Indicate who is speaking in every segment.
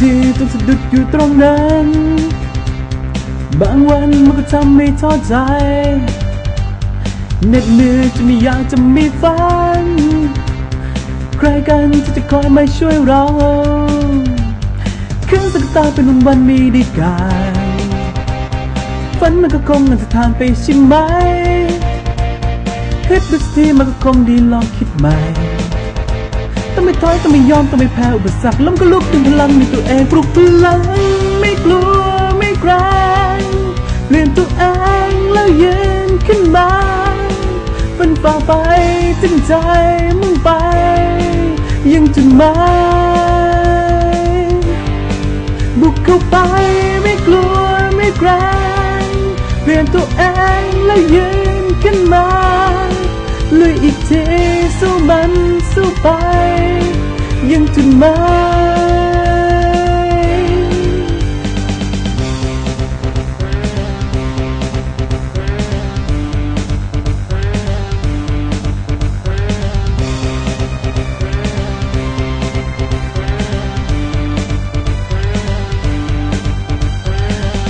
Speaker 1: ทีต้องสะดุดอยู่ตรงนั้น บางวันมันก็ทำให้ท้อใจเหน็ดเหนื่อยจนไม่อยากจะมีฝัน ใครกันที่จะคอยมาช่วยเราคืนสักตาเป็นวันวันมีดีกายฝันมันก็คงอันจะทางไปใช่ไหมคิดดูสักทีมันก็คงดีลองคิดใหม่ ต้องไม่ถอยต้องไม่ยอมต้องไม่แพ้อุปสรรคล้มก็ลุกดึงพลังในตัวเองปลุกพลังไม่กลัวไม่เกรงเปลี่ยนตัวเองแล้วยืนขึ้นมาฝันฝ่าไปถึงใจมุ่งไป ยังจุดหมายบุกเข้าไปไม่กลัวไม่เกรงเปลี่ยนตัวเองแล้วยืนขึ้นมาลุยอีกทีสู้มัน สู้ไป ยังจุดหมาย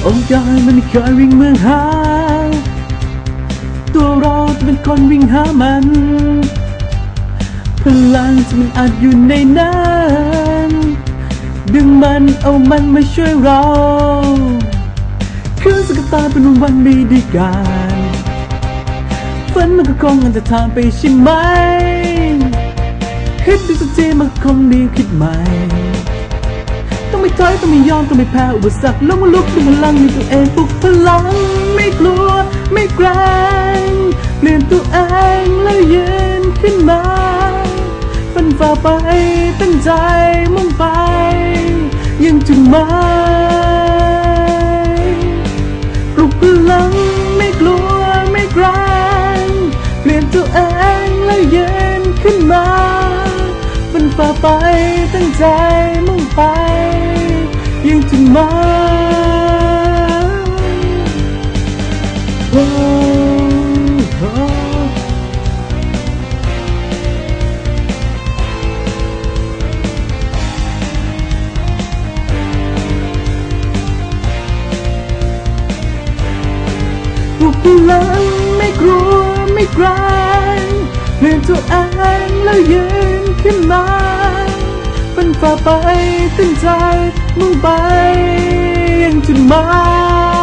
Speaker 1: องค์กายมันเคยวิ่งเมืองหาตัวเราจะเป็นคนวิ่งหามัน ลังที่มันอาจอยู่ในนั้นดึงมันเอามันมาช่วยเราคือสกตาเป็นวันวันมีดีการฝันมันก็คงอันจะทางไปใช่ไหมคิดดูสักทีมันคงดีคิดใหม่ ต้องไม่ถอยต้องไม่ยอมต้องไม่แพ้อุปสรรคล้มลุกด้วยพลังในตัวเองปลุกพลังไม่กลัวไม่ ใจมุ่งไป ยังจุดหมายปลุกพลังไม่กลัวไม่เกรงเปลี่ยนตัวเองแล้วยืนขึ้นมาฟันฝ่าไปตั้งใจมุ่งไป ยังจุดหมาย พลังไม่กลัวไม่กลางเพื่อนตัวเองแล้วยืนขึ้นมาเป็นฝ่าไปตั้งใจมุ่งไปยังจุดหมาย